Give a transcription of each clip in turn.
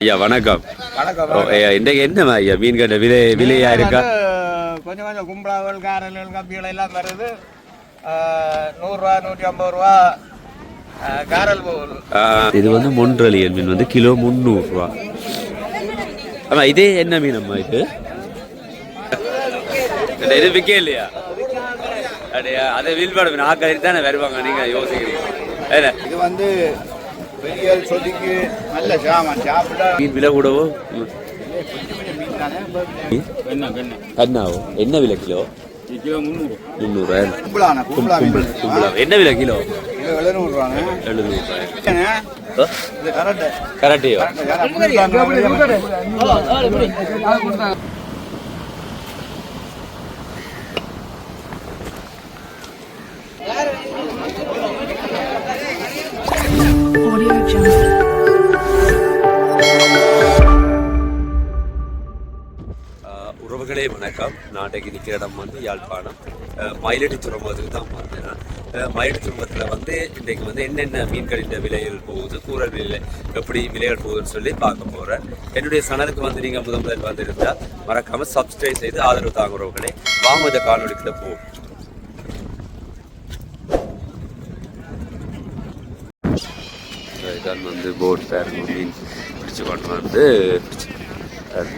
ஐயா வணக்கம். ஐயா இன்றைக்கு என்ன ஐயா மீன்கட்ட விலை விலையா இருக்கா? கொஞ்சம் கொஞ்சம் கும்பலாவல் காரல் கம்பிகள் எல்லாம் வருது நூறுரூவா நூற்றி ஐம்பது ரூபா காரல் இது வந்து மொன்றலியல் மீன் வந்து கிலோ முந்நூறுரூவா. ஆமா இதே என்ன மீன் அம்மா இது இது விற்க இல்லையா? அப்படியா அதை வீல்பாடு மீன் ஆக்காரி தானே வருவாங்க நீங்க யோசிக்கிறீங்க. இது வந்து பெரிய சொதிக்கு நல்ல சாமான் சாப்பிட்டா மீன் விலை கூடவோ? என்ன என்ன கண்ணாவோ? என்ன விலை கிலோ? என்ன விலை கிலோ? கரெக்டு உறவுகளே வணக்கம் நாட்டைக்கு நிற்கிற இடம் வந்து யாழ்ப்பாணம் ஆஹ் மாதிரி தான் பார்த்தேன் நான். வந்து இன்றைக்கு வந்து என்னென்ன மீன்களின் விலைகள் போகுது கூறல் விலை எப்படி விலைகள் போகுதுன்னு சொல்லி பார்க்க போகிறேன் என்னுடைய சனலுக்கு வந்து நீங்கள் முதல் முதல் வந்திருந்தால் மறக்காமல் சப்ஸ்கிரைப் செய்து ஆதரவு தாங்குறவர்களே வாங்க இந்த காணொலிக்குள்ள போகும் இதான் வந்து போட் பேருங்க மீன் பிடிச்சு கொண்டு வந்து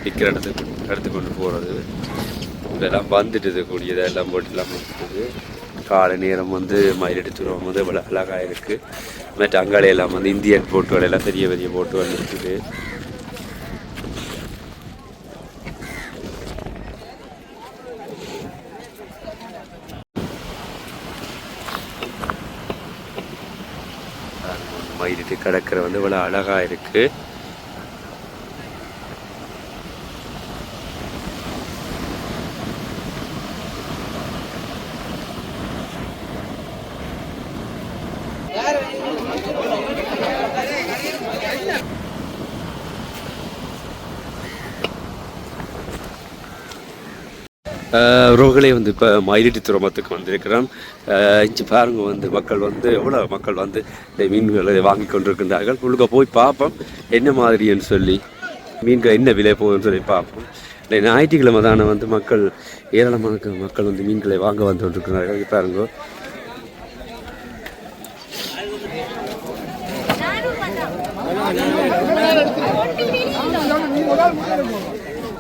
விற்கிற இடத்துக்கு எடுத்து கொண்டு போகிறது இதெல்லாம் வந்துட்டு கூடியது எல்லாம் போட்டுலாம் எல்லாம் காலை நேரம் வந்து மயிலடி தூரம் வந்து இவ்வளோ அழகாக இருக்குது மற்ற அங்காளையெல்லாம் வந்து இந்தியன் போட்டுகள் எல்லாம் பெரிய பெரிய போட்டுகள் இருக்குது. மயிலிட்டு கடற்கரை வந்து இவ்வளோ அழகாக இருக்குது ரோகளே வந்து இப்போ மயிலிட்டி துறமத்துக்கு வந்திருக்கிறோம் இஞ்சி பாருங்க வந்து மக்கள் வந்து எவ்வளோ மக்கள் வந்து இந்த மீன்களை வாங்கி கொண்டிருக்கின்றார்கள். உள்ளுக்க போய் பார்ப்போம். என்ன மாதிரின்னு சொல்லி. மீன்கள் என்ன விலை போகுதுன்னு சொல்லி பார்ப்போம். இல்லை ஞாயிற்றுக்கிழமை தானே வந்து மக்கள் ஏராளமான மக்கள் வந்து மீன்களை வாங்க வந்து கொண்டிருக்கிறார்கள். இங்க பாருங்க. கூடைக்கு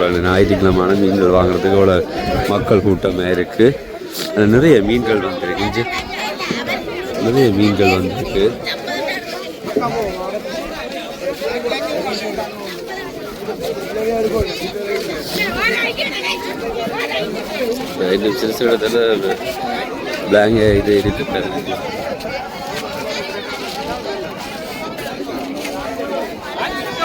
வருது ஞாயிற்றுக்கிழமான மீன்கள் வாங்குறதுக்கு இவ்வளோ மக்கள் கூட்டமாக இருக்குது நிறைய மீன்கள் வந்துருக்கு. நிறைய மீன்கள் வந்துருக்கு. இன்னும் சிறு இடத்துல பிளாங்க இது இருக்கு.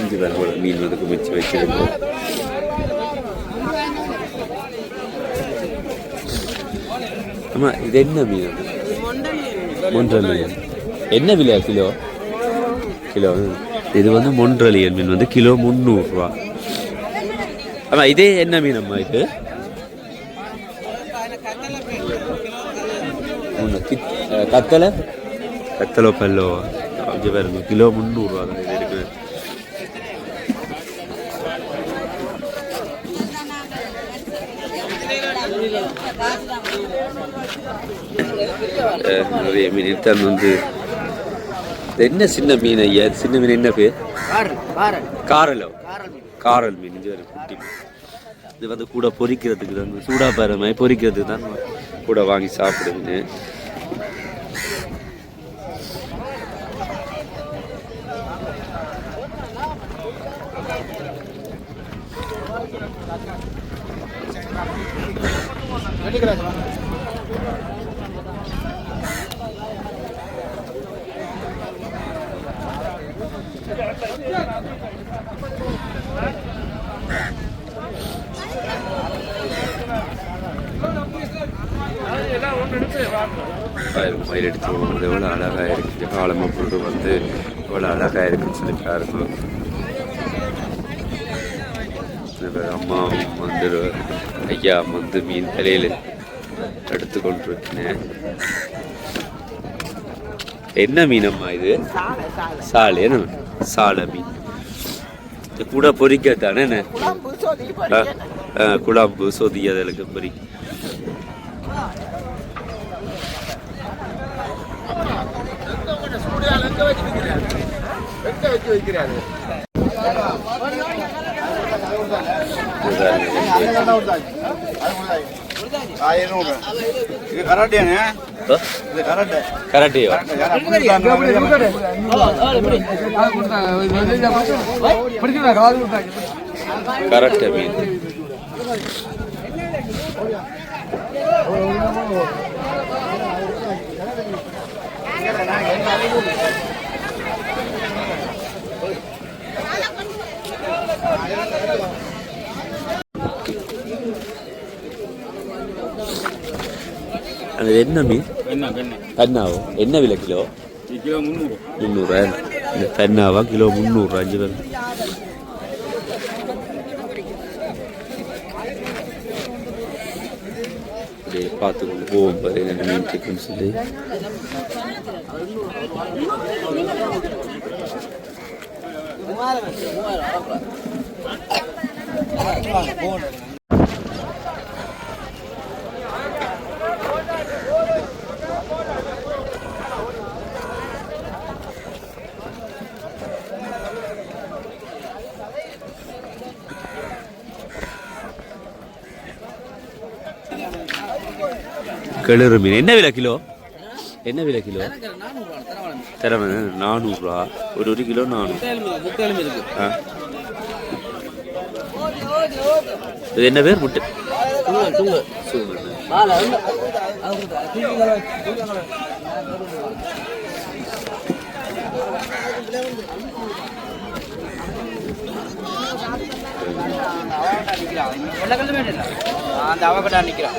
இங்க மீன் வந்து குமிச்சு வச்சிருக்கோம் ஆமா இது என்ன மீன்? அது மொன்றலியன் என்ன விலையா கிலோ கிலோ இது வந்து மொன்றலியன் மீன் வந்து கிலோ முந்நூறுரூவா ஆமா இதே என்ன மீன் அம்மா இது கத்தலை கத்தலோ பல்லோ அஞ்சு பாருங்க கிலோ முந்நூறுரூவா தான் இது இருக்குது நிறைய மீன் எடுத்தாந்து வந்து என்ன சின்ன மீன் ஐயா சின்ன மீன் என்ன பேர் காரலோ காரல் மீன் இது குட்டி இது வந்து கூட பொறிக்கிறதுக்கு தான் சூடா பாருமே பொரிக்கிறதுக்கு தான் கூட வாங்கி சாப்பிடுங்க பாருங்க, மயில் எடுத்து போகும்போது எவ்வளோ அழகாக இருக்குது காலமாக பொருள் வந்து எவ்வளோ அழகாக இருக்குன்னு சொல்லி பாருங்க இதுல அம்மாவும் வந்து ஐயா வந்து மீன் தலையில் எடுத்து கொண்டிருக்கேன் என்ன மீனம்மா இது? சாலை என்ன? சாலை மீன். கூட பொரிக்க தானே என்ன? குழம்பு சொதி அதற்கு பொறி. இது கராட்டியோ கராட்டே மீன் அது என்ன மீன்? பெண்ணாவோ என்ன விலை கிலோ? கிலோ முந்நூறு. முந்நூறுரூவா இந்த பெண்ணாவா கிலோ முந்நூறுரூவா அஞ்சு பேர். அப்படியே பார்த்து கொண்டு போவோம் பாரு என்ன மீன் இருக்குன்னு சொல்லி. கிளறு மீன் என்ன விலை கிலோ? என்ன விலை கிலோ? திறமை நானூறுரூவா ஒரு ஒரு கிலோ நானூறு. ஆ. இது என்ன பேர்? முட்டை. அந்த அவகடா நிக்கிறான்.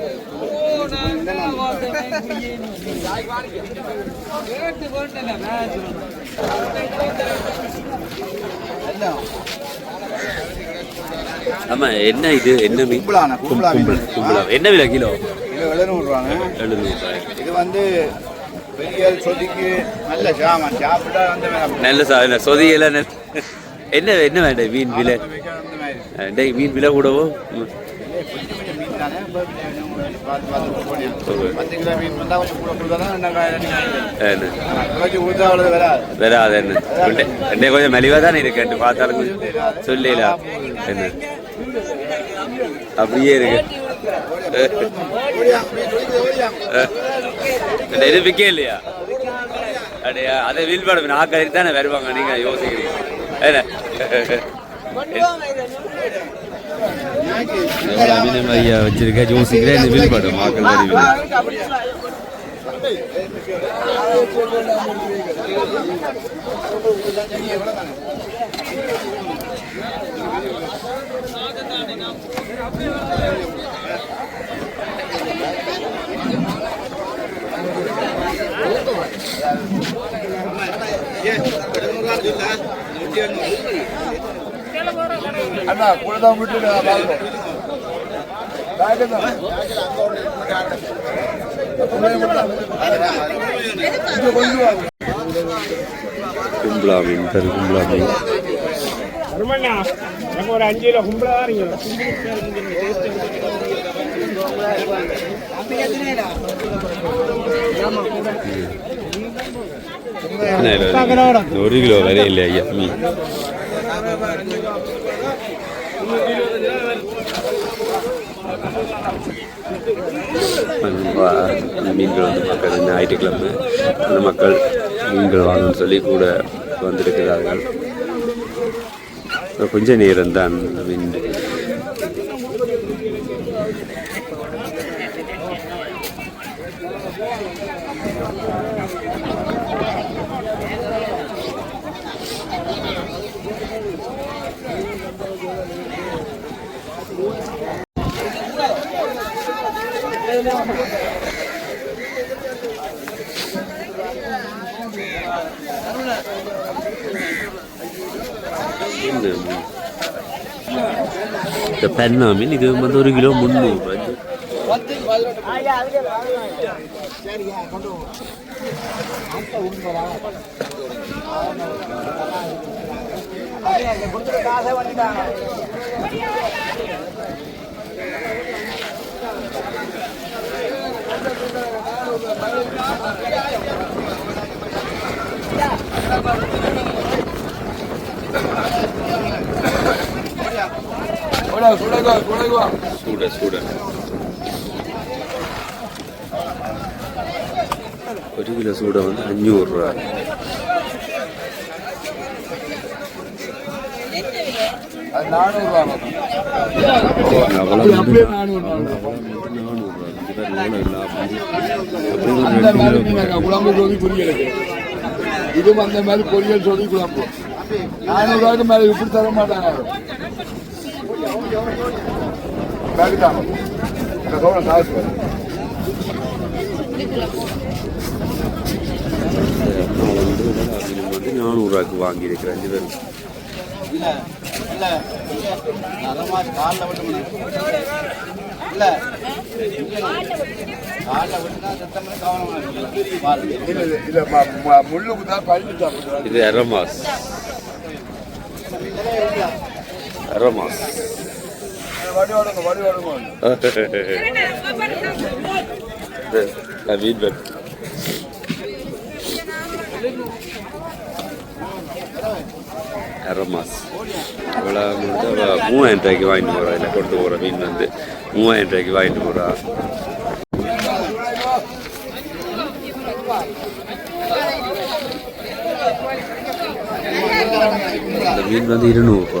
ஆமா என்ன இது? என்ன மீன் கும்பலான, கும்பலா என்ன விலை கிலோ? இது எழுநூறுவாங்க எழுநூறு ரூபாய். இது வந்து பெரிய சொதிக்கு நல்ல சாமான் சாப்பிட்டா வந்து வேணும். நல்ல சா என்ன சொதியல என்ன என்ன வேண்டாம் மீன் விலை? மீன் விலை கூடவோ? ம். கொஞ்சம் கொஞ்சம் மீன் தானே பார்த்து பார்த்து போனேன் என்ன கொஞ்சம் தானே பார்த்தாலும் சொல்லல என்ன? அப்படியே இருக்கு. இது விற்க இல்லையா? அப்படியா அதை வில் படம் நாக்கறிக்கு தானே வருவாங்க நீங்க யோசிக்கிறீங்க. என்ன மீனம் ஐயா வச்சிருக்க யோசிக்கிறேன் இந்த வில் படம் மாக்கள் வருவீங்க ஏ, எழுநூறுவான்னு சொல்ல. அண்ணா கூட தான் விட்டு பார்க்கணும் பேக்கு தான் இங்க கொஞ்சம் வாங்க. கும்பலா மீன் கரு மீன்கள் வந்து மக்கள் ஞாயிற்றுக்கிழமை. அந்த மக்கள் மீன்கள் வாங்கணும்னு சொல்லி கூட வந்திருக்கிறார்கள். கொஞ்ச நேரம் தான் மீன் மீன். இந்த பெண்ணா மீன் இது வந்து ஒரு கிலோ முந்நூறு கூட கூட சூட சூட ஒரு கிலோ சூட வந்து அஞ்சூறு ரூபா. இது அந்த மாதிரி பொரியல் சொல்லி குழம்பு நானூறுவாய்க்கு மேலே இப்படி தர மாட்டாங்க Back down. தான் இந்த சோழ காசு வரும். வந்து நானூறுரூவாக்கு வாங்கியிருக்கிறேன் அஞ்சு பேரும் இல்ல, இல்ல, இது அரமாஸ் அரமாஸ் வடி ஓடுங்க வடி ஓடுங்க மீன் பேர் அரமாஸ் இவ்வளோ வந்து அவ மூவாயிரம் ரூபாய்க்கு வாங்கிட்டு போகிறா இல்லை கொடுத்து போகிற மீன் வந்து மூவாயிரம் ரூபாய்க்கு வாங்கிட்டு போகிறா இந்த மீன் வந்து இருநூறுபா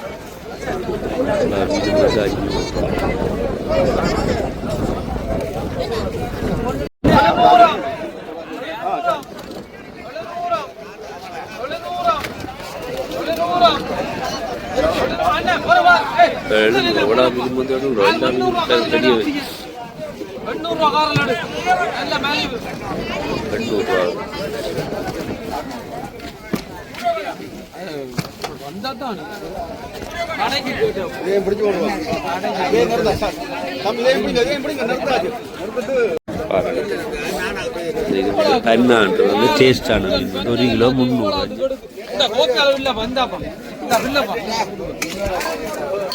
எவ்வளோ மீன் வந்து எண்ணூறுவா எல்லா மீன் பெரிய எண்ணூறுரூவா பாருங்க இது வந்து பெண்ணான்ட்டு வந்து டேஸ்டான மீன் ஒரு கிலோ முந்நூறு இல்ல வந்தாப்பா இந்த இல்லப்பா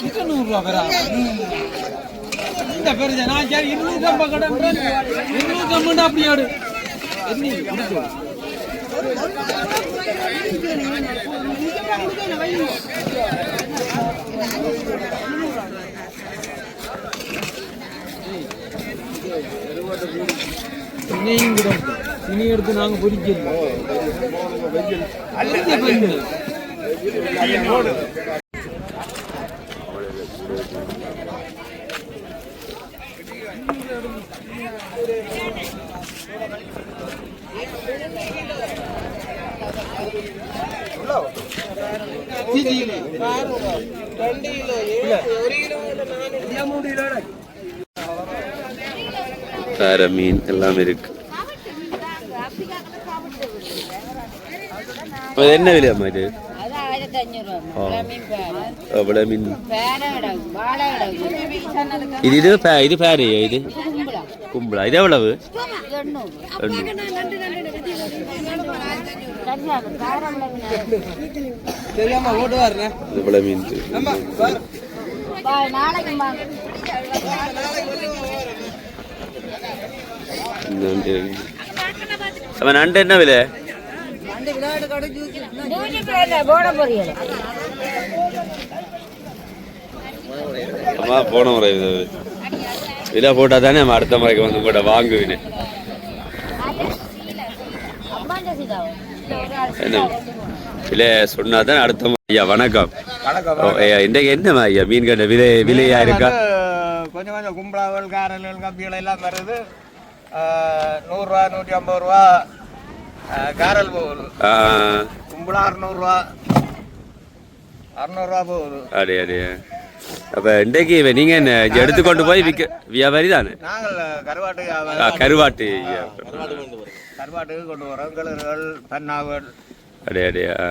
இது நூறு ரூபா பேரா இந்த பேரு நான் சரி இருநூத்தி ஐம்பது கடை. இருநூத்தி ஐம்பது அப்படியாடு என்ன குடிச்சு இணையும் கிடக்கு இனி எடுத்து நாங்க பொறிக்கல அல்ல பண்ணு வேற மீன் எல்லாம் இருக்கு அது என்ன விலையாம்மா இது அது ஆயிரத்தி அஞ்சூறு ரூபா மீன் பேரு அவ்வளோ மீன் பேர கிடக்கு வாழை கிடக்கு இது இது பே இது பேரையா இது கும்பலா கும்பலா இது எவ்வளவு எண்ணூறு எண்ணூறு. சரியாக காரம் தெரியாம ஓட்டு வரேன் இது இவ்வளோ மீன் வாங்க. நண்டு என்ன விலை? அம்மா போன முறை இது. விலை போட்டால் தானே நம்ம அடுத்த முறைக்கு வந்து கூட வாங்குவேன் அம்மாண்ட சீதாவும் என்ன விலை சொன்னா தான் அடுத்த ஐயா வணக்கம். இன்றைக்கு என்ன ஐயா மீன் கண்ட விலை விலையா இருக்கா? கொஞ்சம் கொஞ்சம் கும்பலாவல் காரல் கம்பிகள் எல்லாம் வருது. நூறுரூவா நூற்றி ஐம்பது ரூபா காரல் போகுது. கும்பலா அறுநூறுவா. அறுநூறுவா போகுது. அடே அடே. அப்ப இன்றைக்கு நீங்க என்ன இங்க எடுத்துக்கொண்டு போய் வியாபாரி தானே? நாங்கள் கருவாட்டு கருவாட்டு. கருவாட்டுக்கு கொண்டு வரோம். கிளறுகள் பன்னாவல் அடே அடே ஆ.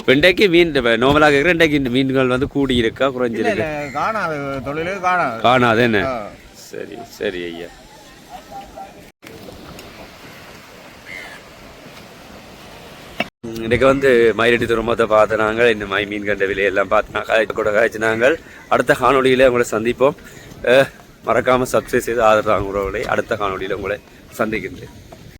இப்ப இன்றைக்கு மீன் நோமலாக இருக்கிற இன்றைக்கு இந்த மீன்கள் வந்து கூடி இருக்கா குறைஞ்சிருக்கு காணாது. தொழிலே காணாது. காணாது என்ன. சரி சரி ஐயா. ம், இன்னைக்கு வந்து மயிலடி துறைமுகத்தை பார்த்து நாங்கள் இந்த மை மீன் கண்ட விலையெல்லாம் பார்த்து காய்ச்சி கூட காய்ச்சி நாங்கள். அடுத்த காணொளியில் உங்களை சந்திப்போம். அஹ், மறக்காம சப்ஸ்கிரைப் செய்து ஆதரவு உறவுகளை. அடுத்த காணொளியில் உங்களை சந்திக்கின்றேன்.